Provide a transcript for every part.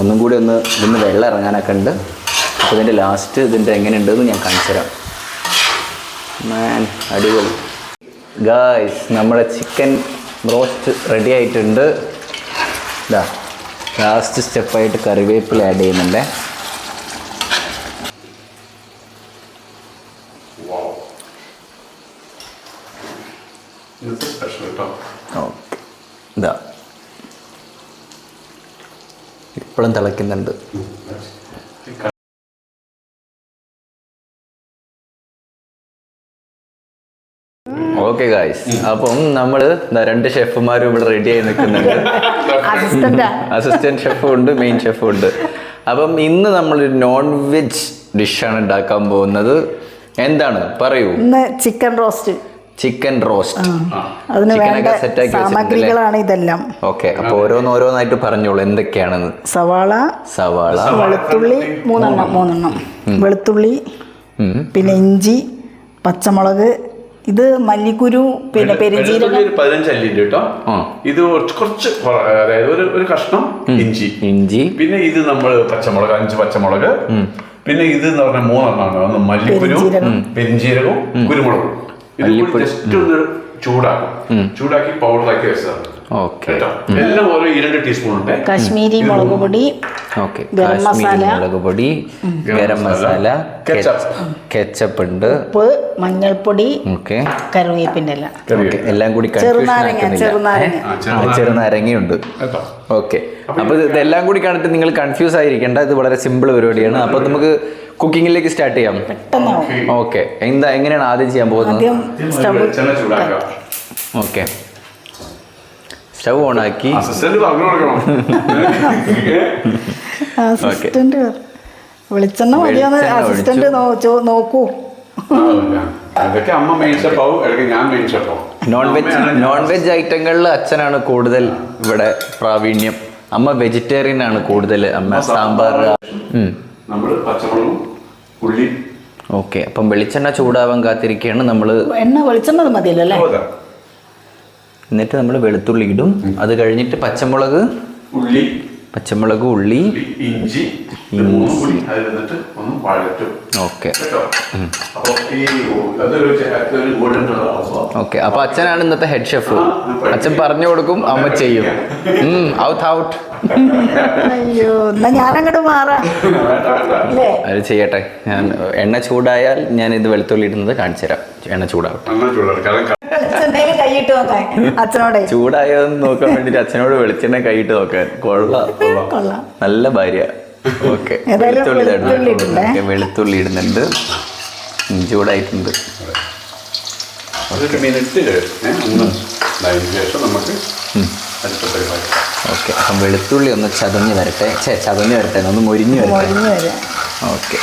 ഒന്നും കൂടി ഒന്ന് ഇതിന് വെള്ളം ഇറങ്ങാനൊക്കെ ഉണ്ട്. അപ്പോൾ ഇതിന്റെ ലാസ്റ്റ് ഇതിന്റെ എങ്ങനെയുണ്ടെന്ന് ഞാൻ കാണിച്ചു തരാം. മാൻ അടിപൊളി. ഗായ്സ് നമ്മുടെ ചിക്കൻ റോസ്റ്റ് റെഡി ആയിട്ടുണ്ട്. ഇതാ ലാസ്റ്റ് സ്റ്റെപ്പായിട്ട് കറിവേപ്പില ആഡ് ചെയ്യുന്നുണ്ടേ. ഓക്കെ ഇതാ ഇപ്പോഴും തിളയ്ക്കുന്നുണ്ട്. ഓക്കെ ഗായ്സ് അപ്പം നമ്മൾ രണ്ട് ഷെഫുമാരും ഇവിടെ റെഡി ആയി നിൽക്കുന്നുണ്ട്. അസിസ്റ്റന്റാ അസിസ്റ്റന്റ് ഷെഫും ഉണ്ട് മെയിൻ ഷെഫും ഉണ്ട്. അപ്പം ഇന്ന് നമ്മൾ നോൺ വെജ് ഡിഷാണ് ഉണ്ടാക്കാൻ പോകുന്നത്. എന്താണ്? പറയൂ. ഇന്ന് ചിക്കൻ റോസ്റ്റ് ചിക്കൻ റോസ്റ്റ് അതിന് വേണ്ട? സാമഗ്രികളാണ് ഇതെല്ലാം. ഓക്കെ അപ്പൊ ഓരോന്നോരോന്നായിട്ട് പറഞ്ഞോളൂ എന്തൊക്കെയാണെന്ന് സവാള സവാള. വെളുത്തുള്ളി മൂന്നെണ്ണം മൂന്നെണ്ണം. വെളുത്തുള്ളി. പിന്നെ ഇഞ്ചി പച്ചമുളക്. ഇത് മല്ലിക്കുരു പിന്നെ പെരുംജീരകം കേട്ടോ. ഇത് കുറച്ച് കുറച്ച് കുറ- അതായത് ഒരു ഒരു കഷ്ണം ഇഞ്ചി. ഇഞ്ചി. പിന്നെ ഇത് നമ്മൾ പച്ചമുളക് അഞ്ച് പച്ചമുളക്. പിന്നെ ഇത് എന്ന് പറഞ്ഞാൽ മൂന്നെണ്ണമാണ് ഒന്ന് മല്ലിക്കുരു പെരുംജീരകം. കുരുമുളകും. ഇത് ജസ്റ്റ് ഒന്ന് ചൂടാക്കും. ചൂടാക്കി പൗഡറാക്കി വെച്ചതാണ്. ഓക്കെ എല്ലാം ഓരോ രണ്ട് ടീസ്പൂൺ ഉണ്ട് കാശ്മീരി മുളക് പൊടി ഗരം കാശ്മീരി മസാല. മുളക് പൊടി ഗരം മസാല കെച്ചപ്പ്. കെച്ചപ്പ് ഉണ്ട്. ഉപ്പ് മഞ്ഞൾപ്പൊടി ഓക്കെ കറിവേപ്പിന്റെ എല്ലാം കൂടി ചെറുനാരങ്ങയുണ്ട്. ഓക്കെ അപ്പൊ ഇതെല്ലാം കൂടി കണ്ടിട്ട് നിങ്ങൾ കൺഫ്യൂസ് ആയിരിക്കേണ്ട. ഇത് വളരെ സിമ്പിൾ പരിപാടിയാണ്. അപ്പൊ നമുക്ക് കുക്കിങ്ങിലേക്ക് സ്റ്റാർട്ട് ചെയ്യാം. ഓക്കെ. എന്താ എങ്ങനെയാണ് ആദ്യം ചെയ്യാൻ പോകുന്നത്? ആദ്യം വെളിച്ചെണ്ണ ചൂടാക്കാം. ഓക്കെ. സ്റ്റവ് ഓൺ ആക്കി അസിസ്റ്റന്റ് പറഞ്ഞു കൊടുക്കണം. അസിസ്റ്റന്റ് വെളിച്ചെണ്ണ മതിയാന്ന് അസിസ്റ്റന്റ് നോക്കൂ. അതൊക്കെ. അമ്മ മെയിൻ ഷെഫാവും ഇടയ്ക്ക് ഞാൻ മെയിൻ ഷെഫാവും നോൺ വെജ് നോൺ വെജ് ഐറ്റങ്ങളിൽ അച്ഛനാണ് കൂടുതൽ ഇവിടെ പ്രാവീണ്യം. അമ്മ വെജിറ്റേറിയൻ ആണ് കൂടുതൽ. അമ്മ സാമ്പാർ. നമ്മൾ പച്ചമുളകും ഉള്ളി ഓക്കെ അപ്പം വെളിച്ചെണ്ണ ചൂടാവാൻ കാത്തിരിക്കുകയാണ് നമ്മൾ എണ്ണ വെളിച്ചെണ്ണ മതിയല്ലോ അല്ലേ? എന്നിട്ട് നമ്മൾ വെളുത്തുള്ളി ഇടും. അത് കഴിഞ്ഞിട്ട് പച്ചമുളക് ഉള്ളി. പച്ചമുളക് ഉള്ളി ഇഞ്ചി. മൂന്നും കൂടി അതിൽ നിന്നിട്ട് ഒന്ന് വഴറ്റും. ഓക്കെ ഓക്കെ അപ്പൊ അച്ഛനാണ് ഇന്നത്തെ ഹെഡ് ഷെഫ് അച്ഛൻ പറഞ്ഞു കൊടുക്കും അമ്മ ചെയ്യും. ഔട്ട് ഔട്ട് അയ്യോ എന്നാ ഞാനങ്ങോട്ട് മാറാം. അല്ലേ? അത് ചെയ്യട്ടെ. ഞാൻ എണ്ണ ചൂടായാൽ ഞാൻ ഇത് വെളുത്തുള്ളി ഇടുന്നത് കാണിച്ചു തരാം. എണ്ണ ചൂടാവട്ടെ. ചൂടായോ നോക്കാൻ വേണ്ടിട്ട് അച്ഛനോട് വെളിച്ചെണ്ണ കൈയിട്ട് നോക്കാൻ. കൊള്ളാം. കൊള്ളാം. നല്ല ഭാര്യ. ഓക്കെ. വെളുത്തുള്ളി ഇടണം. ഇടുന്നുണ്ട്. ചൂടായിട്ടുണ്ട് അതൊരു ശേഷം നമുക്ക് അടുത്ത പരിപാടി ഓക്കെ അപ്പം വെളുത്തുള്ളി ഒന്ന് ചതഞ്ഞ് വരട്ടെ. ചേ ചതഞ്ഞ് വരട്ടെ. ഒന്ന് മുരിഞ്ഞ് വരട്ടെ. ഓക്കെ.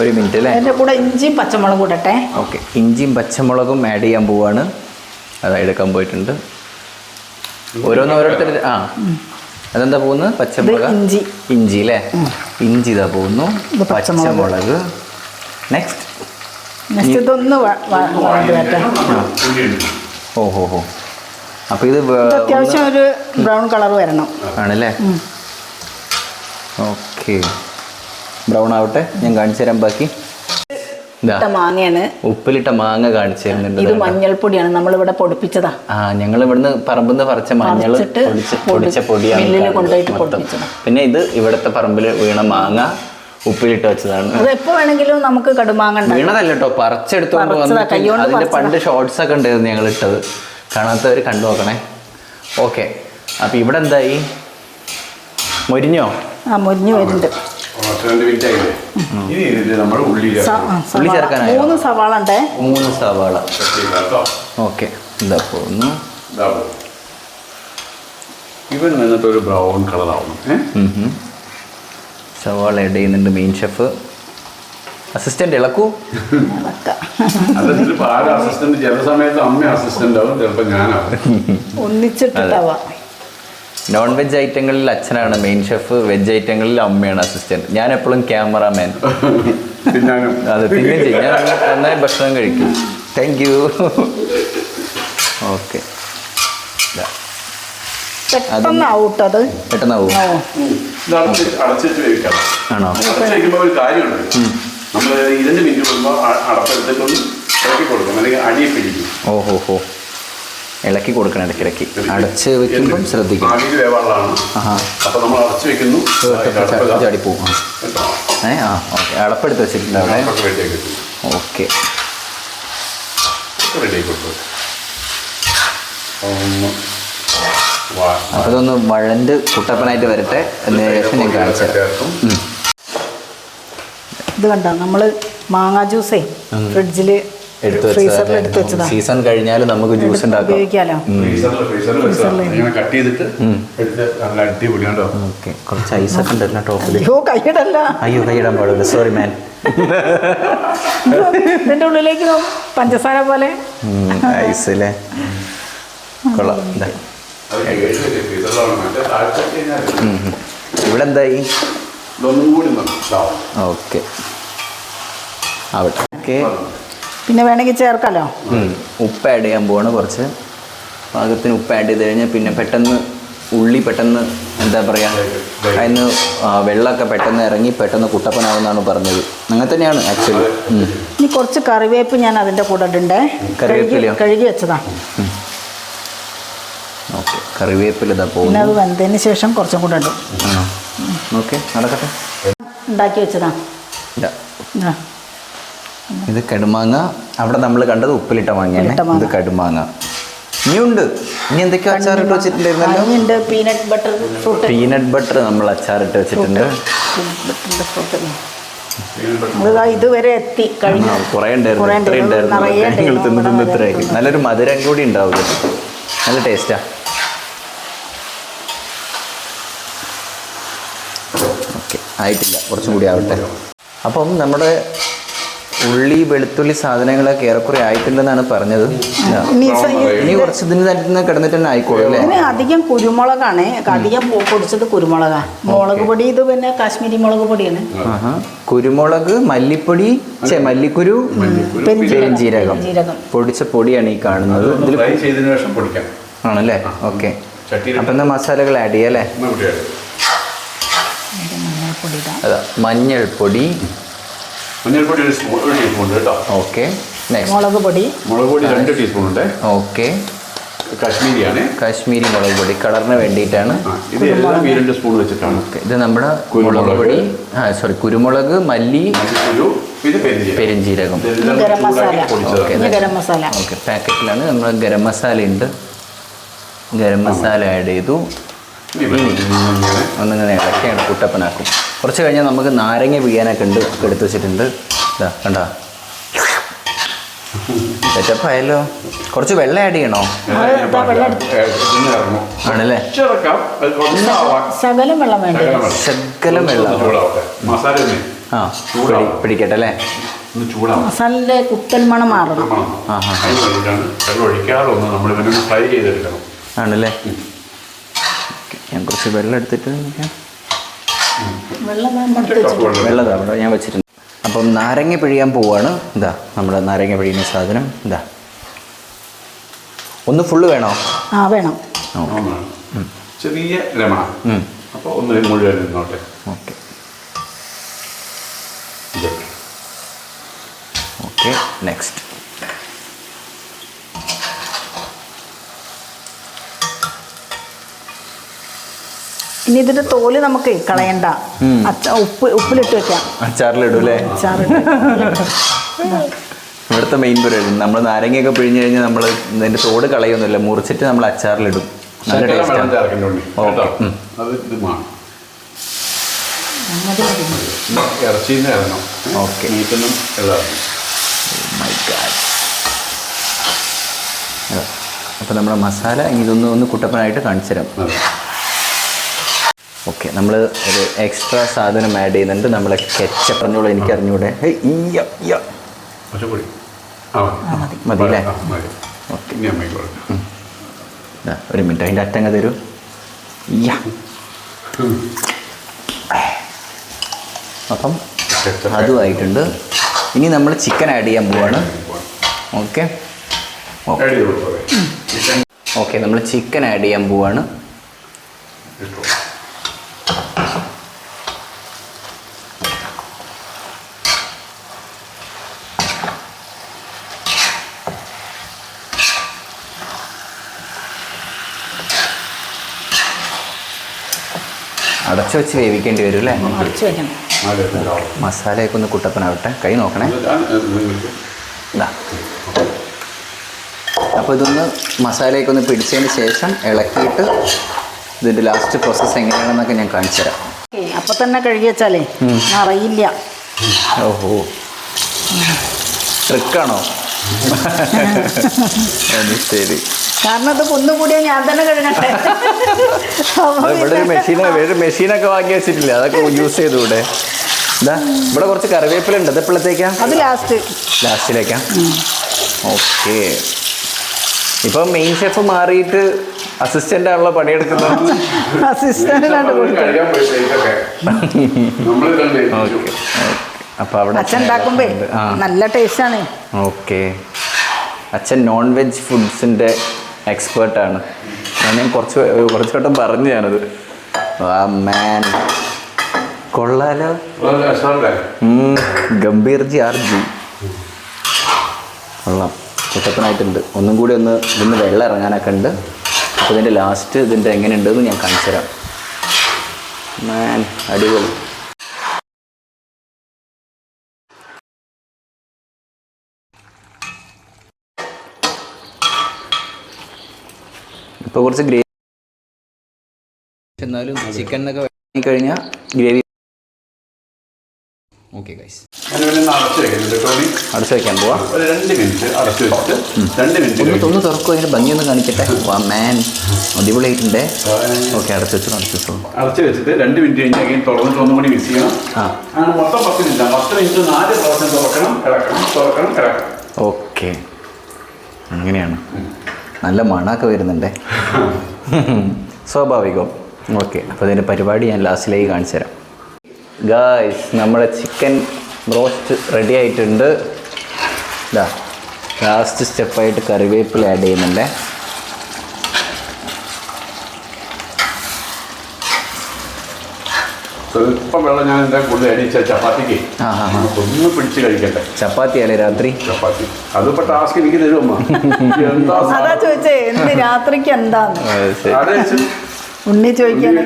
ഒരു മിനിറ്റ് അല്ലേ? എന്റെ കൂടെ ഇഞ്ചിയും പച്ചമുളകും ഇടട്ടെ. ഓക്കെ ഇഞ്ചിയും പച്ചമുളകും ആഡ് ചെയ്യാൻ പോവാണ്. അത് എടുക്കാൻ പോയിട്ടുണ്ട്. ഓരോന്ന് ഓരോരുത്തർ ആ. അതെന്താ പോകുന്നത്? പച്ചമുളക് ഇഞ്ചി. ഇഞ്ചി അല്ലേ ഇഞ്ചി ഇതാ പോകുന്നു. പച്ചമുളക്. നെക്സ്റ്റ് നെക്സ്റ്റ് ഇതൊന്ന് ഓ ഹോ ഹോ. അപ്പോൾ ഇത് അത്യാവശ്യം ഒരു ബ്രൗൺ കളർ വരണം. ആണല്ലേ? ഓക്കെ. ബ്രൗൺ ആവട്ടെ. ഞാൻ കാണിച്ചു തരാം ബാക്കി. ഇട്ട മാങ്ങയാണ്. ഉപ്പിലിട്ട മാങ്ങ കാണിച്ചു തരുന്നുണ്ട് ഇത്. മഞ്ഞൾപ്പൊടിയാണ്. നമ്മളിവിടെ പൊടിപ്പിച്ചതാ. ആ ഞങ്ങൾ ഇവിടുന്ന് പറമ്പിന്ന് പറിച്ച മഞ്ഞൾ പൊടിച്ച പൊടിയാണ് കൊണ്ടുപോയിട്ട്. പിന്നെ ഇത് ഇവിടുത്തെ പറമ്പിൽ വീണ മാങ്ങ ഉപ്പിലിട്ട് വെച്ചതാണ്. അത് എപ്പോ വേണമെങ്കിലും നമുക്ക് കടുമാങ്ങ വീണതല്ല കേട്ടോ പറിച്ചെടുത്തോണ്ട് അതിന്റെ പണ്ട് ഷോർട്സ് ഒക്കെ ഉണ്ടായിരുന്നു ഞങ്ങൾ ഇട്ടത് കാണാത്തവർ കണ്ടു നോക്കണേ. ഓക്കെ അപ്പൊ ഇവിടെ എന്തായി? മൊരിഞ്ഞോ? ആ മൊരിഞ്ഞു വരുന്നുണ്ട്. പത്ത് രണ്ട് മിനിറ്റ് ആയില്ലേ ഇനി ഇതിൽ നമ്മൾ ഉള്ളി ഉള്ളി ചേർക്കാനായി? മൂന്ന് സവാള ഉണ്ടേ? മൂന്ന് സവാള. ഓക്കെ. ഇതാ പോകുന്നു. ഇവൻ നിന്നിട്ട് ഒരു ബ്രൗൺ ഹും. സവാള ഇട ചെയ്യുന്നുണ്ട് മെയിൻ ഷെഫ് അസിസ്റ്റന്റ് ഇളക്കൂ. അസിസ്റ്റന്റ് ചില സമയത്ത് അമ്മ അസിസ്റ്റന്റ് ആവും ചിലപ്പോ ഞാനാവും. ഒന്നിച്ചിട്ടിട്ടാവാ. നോൺ വെജ് ഐറ്റങ്ങളിൽ അച്ഛനാണ് മെയിൻ ഷെഫ് വെജ് ഐറ്റങ്ങളിൽ അമ്മയാണ് അസിസ്റ്റന്റ് ഞാൻ എപ്പോഴും ക്യാമറാമാൻ അതെ പിന്നെ ചെയ്യും. ഞാൻ നന്നായി ഭക്ഷണം കഴിക്കും. താങ്ക് യു ഓക്കെ പെട്ടെന്നാവും ആണോ? നമ്മൾ ഇതിന്റെ മിനിറ്റ് കൊടുക്കുമ്പോൾ അടപ്പെടുത്തിട്ടൊന്ന് ഇറക്കി കൊടുക്കും. അല്ലെങ്കിൽ അടിയെ പിടിക്കും. ഓഹോ ഹോ. ഇളക്കി കൊടുക്കണം ഇടയ്ക്കിടയ്ക്ക് അടച്ച് വെക്കുമ്പം ശ്രദ്ധിക്കണം. നമ്മൾ അടച്ചു വെക്കുന്നു. ചാടിപ്പോവും? ഏ? ആ ഓക്കെ. അടപ്പെടുത്ത് വെച്ചിട്ടുണ്ട് അവിടെ. ഓക്കെ. അപ്പോൾ ഇതൊന്ന് വഴണ്ട് കുട്ടപ്പനായിട്ട് വരട്ടെ എന്ന് ശേഷം ഞാൻ കാണിച്ചു. ഇത് കണ്ടോ? നമ്മൾ മാങ്ങാ ജ്യൂസേ ഫ്രിഡ്ജിൽ എടുത്ത് വെച്ചതാ സീസൺ കഴിഞ്ഞാൽ നമുക്ക് ജ്യൂസ് ഉണ്ടാക്കാം. ഓക്കെ. കുറച്ച് ഐസൊക്കെ ഉണ്ടല്ലോ ടോപ്പിൽ അയ്യോ കൈയിടല്ല അയ്യോ കൈയിടാൻ പാടില്ല. സോറി മാൻ ഇതിന്റെ ഉള്ളിലേക്ക് പഞ്ചസാര പോലെ. ഐസ് അല്ലേ കൊള്ളാം. ഇവിടെ എന്തായി. ഓക്കെ. ആവട്ടെ. ഓക്കെ. പിന്നെ വേണമെങ്കിൽ ചേർക്കാലോ? ഉപ്പ് ആഡ് ചെയ്യാൻ പോവാണ് കുറച്ച്. പാകത്തിന് ഉപ്പ് ആഡ് ചെയ്ത് കഴിഞ്ഞാൽ പിന്നെ പെട്ടെന്ന് ഉള്ളി പെട്ടെന്ന് എന്താ പറയുക അതിന് വെള്ളമൊക്കെ പെട്ടെന്ന് ഇറങ്ങി പെട്ടെന്ന് കുട്ടപ്പനാവുന്നാണ് പറഞ്ഞത്. അങ്ങനെ തന്നെയാണ് ആക്ച്വലി ഇനി കുറച്ച് കറിവേപ്പ് ഞാൻ അതിന്റെ കൂടെ ഇടണ്ടേ? കഴുകി കഴുകി വെച്ചതാ. ഓക്കെ. കറിവേപ്പില ഇതാ പിന്നെ പോകുന്നു അത് വെന്തതിന് ശേഷം കുറച്ചും കൂടെ ഇടും. ആണോ ഓക്കെ. നടക്കട്ടെ. ഉണ്ടാക്കി വെച്ചതാ. ഇതാ. ഇതാ. കടുമാങ്ങ. അവിടെ നമ്മൾ കണ്ടത് ഉപ്പിലിട്ട മാങ്ങയാണ്. ഇത് കടുമാങ്ങ. ഇനിയുണ്ട്. ഇനി എന്തൊക്കെയോ അച്ചാറിട്ട് വെച്ചിട്ടുണ്ടായിരുന്നല്ലോ? Peanut butter fruit peanut butter നമ്മൾ അച്ചാറിട്ട് വെച്ചിട്ടുണ്ട്. ഇതുവരെ എത്തി. കഴിഞ്ഞു കുറേ ഉണ്ടായിരുന്നു. തിന്ന് തിന്ന് ഇത്രയായി. നല്ലൊരു മധുരം കൂടി ഉണ്ടാവും നല്ല ടേസ്റ്റാ ഓക്കെ ആയിട്ടില്ല. കുറച്ചും കൂടി ആവട്ടെ. അപ്പം നമ്മുടെ ഉള്ളി വെളുത്തുള്ളി സാധനങ്ങളൊക്കെ ഏറെക്കുറെ ആയിട്ടുണ്ടെന്നാണ് പറഞ്ഞത്. ഇനി കുറച്ച് ഇതിന് തന്നെ കിടന്നിട്ട് തന്നെ ആയിക്കോളും അല്ലേ? ഇതിന് അധികം കുരുമുളകാണ്. അധികം പൊടിച്ചത് കുരുമുളകാ. മുളക് പൊടി ഇത് പിന്നെ കാശ്മീരി മുളക് പൊടിയാണ്. ആഹാ. കുരുമുളക് മല്ലിപ്പൊടി ചെ മല്ലിക്കുരു പെരുംജീരകം ജീരകം പൊടിച്ച പൊടിയാണ് ഈ കാണുന്നത്. ഇതിൽ ഫ്രൈ ചെയ്തതിനു ശേഷം പൊടിക്കാം. ആണല്ലേ? ഓക്കെ. ചട്ടിയിൽ അപ്പം എന്നാ മസാലകൾ ആഡ് ചെയ്യാം അല്ലേ? അതാ മഞ്ഞൾപ്പൊടി മഞ്ഞൾപ്പൊടി ഒരു സ്പൂൺ ഒരു ടീസ്പൂൺ ഉണ്ട് കേട്ടോ. ഓക്കെ നെക്സ്റ്റ് മുളക് പൊടി. മുളക് പൊടി രണ്ട് ടീസ്പൂൺ ഉണ്ട്. ഓക്കെ കാശ്മീരിയാണ്. കാശ്മീരി മുളക് പൊടി കളറിന് വേണ്ടിയിട്ടാണ്. ഇത് എല്ലാം ഈ രണ്ട് സ്പൂൺ വെച്ചിട്ടാണ്. ഓക്കെ ഇത് നമ്മുടെ. മുളക് പൊടി. ആ സോറി കുരുമുളക് മല്ലി പെരിഞ്ചീരകം. പെരുംജീരകം ഗരം മസാല. ഓക്കെ. ഗരം മസാല. ഓക്കെ പാക്കറ്റിലാണ് നമ്മൾ ഗരം മസാല ഉണ്ട് ഗരം മസാല ആഡ് ചെയ്തു. ഒന്നിങ്ങനെ ഇളക്കിയാണ് കുട്ടപ്പനാക്കും. കുറച്ച് കഴിഞ്ഞാൽ നമുക്ക് നാരങ്ങ പിഴിയാനൊക്കെ ഉണ്ട് എടുത്തു എടുത്ത് വെച്ചിട്ടുണ്ട്. ഇതാ കണ്ട? സെറ്റപ്പായല്ലോ കുറച്ച് വെള്ളം ആഡ് ചെയ്യണോ? ആണല്ലേ. ശകലം വെള്ളം വേണ്ടി? ശകലം. വെള്ളം. ആ പിടിക്കട്ടെ അല്ലേ? മസാലയുടെ കുത്തൽ മണം മാറണം ആഹാ. അതിന് വേണ്ടിയിട്ടാണ് വെള്ളം ഒഴിക്കാതെ ഒന്ന് നമ്മൾ ഇവനൊന്ന് ഫ്രൈ ചെയ്തെടുക്കണം ആണല്ലേ ഞാൻ കുറച്ച് വെള്ളം എടുത്തിട്ട് വെള്ളതാണ് ഞാൻ വെച്ചിട്ടുണ്ട്. അപ്പം നാരങ്ങ പിഴിയാൻ പോവാണ്. ഇതാ നമ്മുടെ നാരങ്ങ പിഴിയുന്ന സാധനം. ഇതാ. ഒന്ന് ഫുള്ള് വേണോ? ആ വേണം. ചെറിയ അപ്പോൾ ഒന്ന് മുഴുവൻ നിന്നോട്ടെ ഓക്കെ. ഇത്. ഓക്കെ നെക്സ്റ്റ് ഇനി ഇതിന്റെ തോൽ നമുക്ക് കളയണ്ട. ഉപ്പ് ഉപ്പിലിട്ട് വെക്കാം. അച്ചാറിലിടും അല്ലേ. ഇവിടുത്തെ മെയിൻ പരിപാടി. നമ്മൾ നാരങ്ങയൊക്കെ പിഴിഞ്ഞു കഴിഞ്ഞാൽ നമ്മൾ ഇതിന്റെ തോട് കളയൊന്നുമില്ല മുറിച്ചിട്ട് നമ്മൾ അച്ചാറിലിടും. നല്ല ടേസ്റ്റാണ്. ഇറച്ചിയിൽ നിന്ന് ഇറങ്ങണം. ഓക്കെ. മീറ്റൊന്നും ഇതാക്കണം മൈ ഗാഡ് അപ്പോൾ നമ്മുടെ മസാല ഇതൊന്നും ഒന്ന് കുട്ടപ്പനായിട്ട് കാണിച്ചു തരാം. ഓക്കെ നമ്മൾ ഒരു എക്സ്ട്രാ സാധനം ആഡ് ചെയ്യുന്നുണ്ട്. നമ്മൾ കെച്ചപ്പ് പറഞ്ഞോളൂ എനിക്ക് അറിഞ്ഞൂടെ. മതി. അല്ലേ? ഓക്കെ. ഒരു മിനിറ്റ് അതിന്റെ അറ്റങ്ങ തരൂ. അപ്പം അതുമായിട്ടുണ്ട് ഇനി നമ്മൾ ചിക്കൻ ആഡ് ചെയ്യാൻ പോവാണ്. ഓക്കെ. ഓക്കെ നമ്മൾ ചിക്കൻ ആഡ് ചെയ്യാൻ പോവാണ് ഇട്ടു അടച്ചു വെച്ച് വേവിക്കേണ്ടി വരും അല്ലേ? അടച്ചു. മസാലയൊക്കെ ഒന്ന് കുട്ടപ്പനാവട്ടെ കൈ നോക്കണേ. ഇതാ. അപ്പോൾ ഇതൊന്ന് മസാലയൊക്കെ ഒന്ന് പിടിച്ചതിന് ശേഷം ഇളക്കിയിട്ട് ഇതിന്റെ ലാസ്റ്റ് പ്രോസസ്സ് എങ്ങനെയാണെന്നൊക്കെ ഞാൻ കാണിച്ചു തരാം. ഓക്കേ, അപ്പൊ തന്നെ കഴുകി വെച്ചാലേ അറിയില്ല. ഓഹോ. ട്രിക്കാണോ അത് ശരി. കാരണം ഇത് കുന്നുകൂടിയ ഞാൻ തന്നെ കഴുകട്ടെ. ഇവിടെ ഒരു മെഷീൻ ഒരു മെഷീനൊക്കെ വാങ്ങി വെച്ചിട്ടില്ല? അതൊക്കെ യൂസ് ചെയ്തുകൂടെ? ഇതാ ഇവിടെ കുറച്ച് കറിവേപ്പില ഉണ്ട്. അത് എപ്പോഴത്തേക്കാ? അത് ലാസ്റ്റ് ലാസ്റ്റിലേക്കാ ഓക്കെ. ഇപ്പൊ മെയിൻ ഷെഫ് മാറിയിട്ട് അസിസ്റ്റന്റ് ആണല്ലോ പണിയെടുക്കുന്നത്. തന്നെ ഓക്കെ. അപ്പൊ അവിടെ അച്ഛൻ ഉണ്ടാക്കുമ്പേ നല്ല നല്ല ടേസ്റ്റാണ്. ഓക്കെ. അച്ഛൻ നോൺ വെജ് ഫുഡ്സിന്റെ എക്സ്പേർട്ട് ആണ്. ഞാൻ കുറച്ച് കുറച്ച് വട്ടം പറഞ്ഞു ഞാനത്. മാൻ കൊള്ളാലോ. ഗംഭീർജി രസമല്ലേ ഗംഭീർ ജി ആർ ജി കൊള്ളാം. കുട്ടപ്പനായിട്ടുണ്ട് ഒന്നും കൂടി ഒന്ന് ഇതിന്ന് വെള്ളം ഇറങ്ങാനൊക്കെ ഉണ്ട്. അപ്പോൾ ഇതിന്റെ ലാസ്റ്റ് ഇതിന്റെ എങ്ങനെയുണ്ടെന്ന് ഞാൻ കാണിച്ചു തരാം മാൻ അടിപൊളി. ഇപ്പോൾ കുറച്ച് ഗ്രേവി എന്നാലും ചിക്കൻ എന്നൊക്കെ കഴിഞ്ഞാൽ ഗ്രേവി ഓക്കെ ഗൈസ് ഒന്ന് അടച്ചു വെക്കാൻ പോവാ. രണ്ട് മിനിറ്റ് അടച്ചു വെച്ചിട്ട് രണ്ട് മിനിറ്റ് ഒന്ന് തൊന്ന് തുറക്കും അതിന് ഭംഗിയൊന്ന് കാണിക്കട്ടെ. വാ മാൻ അടിപൊളിയായിട്ടുണ്ട്. ഓക്കെ അടച്ചു വെച്ചു അടച്ചു വെച്ചു. അടച്ചു വെച്ചിട്ട് രണ്ട് മിനിറ്റ് കഴിഞ്ഞാൽ തുറന്നിട്ട് ഒന്നും കൂടി മിക്സ് ചെയ്യണം. അങ്ങനെ മൊത്തം പത്ത് മിനിറ്റ് പത്ത് മിനിറ്റ് നാല് പ്രാവശ്യം തുറക്കണം കിടക്കണം തുറക്കണം കിടക്കണം ഓക്കെ. അങ്ങനെയാണ്. നല്ല മണമൊക്കെ വരുന്നുണ്ടേ. സ്വാഭാവികം. ഓക്കെ അപ്പോൾ ഇതിന്റെ പരിപാടി ഞാൻ ലാസ്റ്റിലേക്ക് കാണിച്ചു തരാം. ഗായ്സ് നമ്മുടെ ചിക്കൻ റോസ്റ്റ് റെഡി ആയിട്ടുണ്ട്. ഇതാ ലാസ്റ്റ് സ്റ്റെപ്പായിട്ട് കറിവേപ്പില ആഡ് ചെയ്യുന്നുണ്ടേ. സ്വല്പം വെള്ളം ഞാൻ എന്താ കൂടുതൽ അടിച്ച ചപ്പാത്തിക്ക്. ഒന്ന് പിടിച്ച് കഴിക്കട്ടെ. ചപ്പാത്തി അല്ലേ രാത്രി? ചപ്പാത്തി. അതിപ്പോ ടാസ്ക് എനിക്ക് തരുമോ എന്താ അതാ ചോദിച്ചേ എന്ത് രാത്രിക്ക് എന്താന്ന്? അവിടെ വെച്ച്? ഉണ്ണി ചോദിക്കാൻ.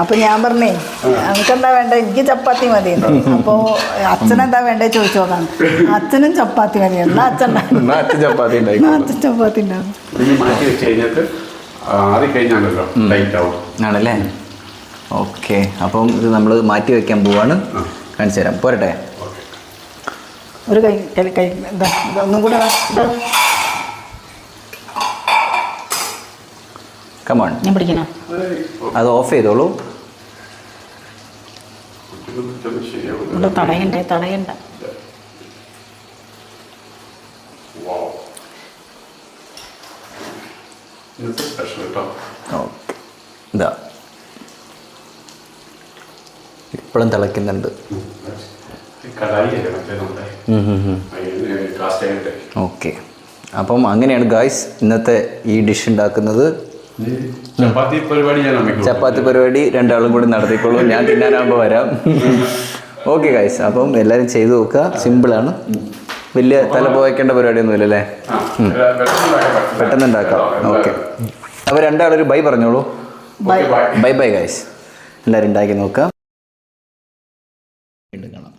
അപ്പൊ ഞാൻ പറഞ്ഞേ നമുക്കെന്താ വേണ്ട? എനിക്ക് ചപ്പാത്തി മതി അപ്പോ അച്ഛനെന്താ വേണ്ടേ ചോദിച്ചു നോക്കാം. അച്ഛനും ചപ്പാത്തി മതി എന്നാ അച്ഛൻ ചപ്പാത്തി അച്ഛൻ ചപ്പാത്തി ഉണ്ടാകും മാറ്റി വെച്ച് കഴിഞ്ഞിട്ട് ആദ്യം കഴിഞ്ഞാണല്ലോ ലൈറ്റ് ആവും ആണല്ലേ? ഓക്കെ. അപ്പം ഇത് നമ്മൾ മാറ്റി വെക്കാൻ പോവാണ്. കാണിച്ചു തരാം. പോരട്ടെ? ഒരു കൈ കൈ ഇതാ, ഒന്നും കൂടെ കമോൺ. ഞാൻ പിടിക്കണം? അത് ഓഫ് ചെയ്തോളൂ. തടയണ്ടേ തടയണ്ട Wow. ഇന്നത്തെ സ്പെഷ്യൽ കേട്ടോ ഓക്കെ ഇതാ ഇപ്പോഴും തിളയ്ക്കുന്നുണ്ട്. ഓക്കെ. അപ്പം അങ്ങനെയാണ് ഗായ്സ് ഇന്നത്തെ ഈ ഡിഷ് ഉണ്ടാക്കുന്നത്. ചപ്പാത്തി പരിപാടി ചപ്പാത്തി പരിപാടി രണ്ടാളും കൂടി നടത്തിക്കോളൂ. ഞാൻ തിന്നാനാകുമ്പോൾ വരാം. ഓക്കെ ഗായ്സ് അപ്പം എല്ലാവരും ചെയ്തു നോക്കുക. സിമ്പിളാണ് വലിയ തല പോയക്കേണ്ട പരിപാടിയൊന്നുമില്ല അല്ലേ. പെട്ടെന്ന് ഉണ്ടാക്കാം. ഓക്കെ. അപ്പോൾ രണ്ടാളൊരു ബൈ പറഞ്ഞോളൂ. ബൈ. ബൈ ഗായ്സ് എല്ലാവരും ഉണ്ടാക്കി നോക്കാം. വീണ്ടും കാണാം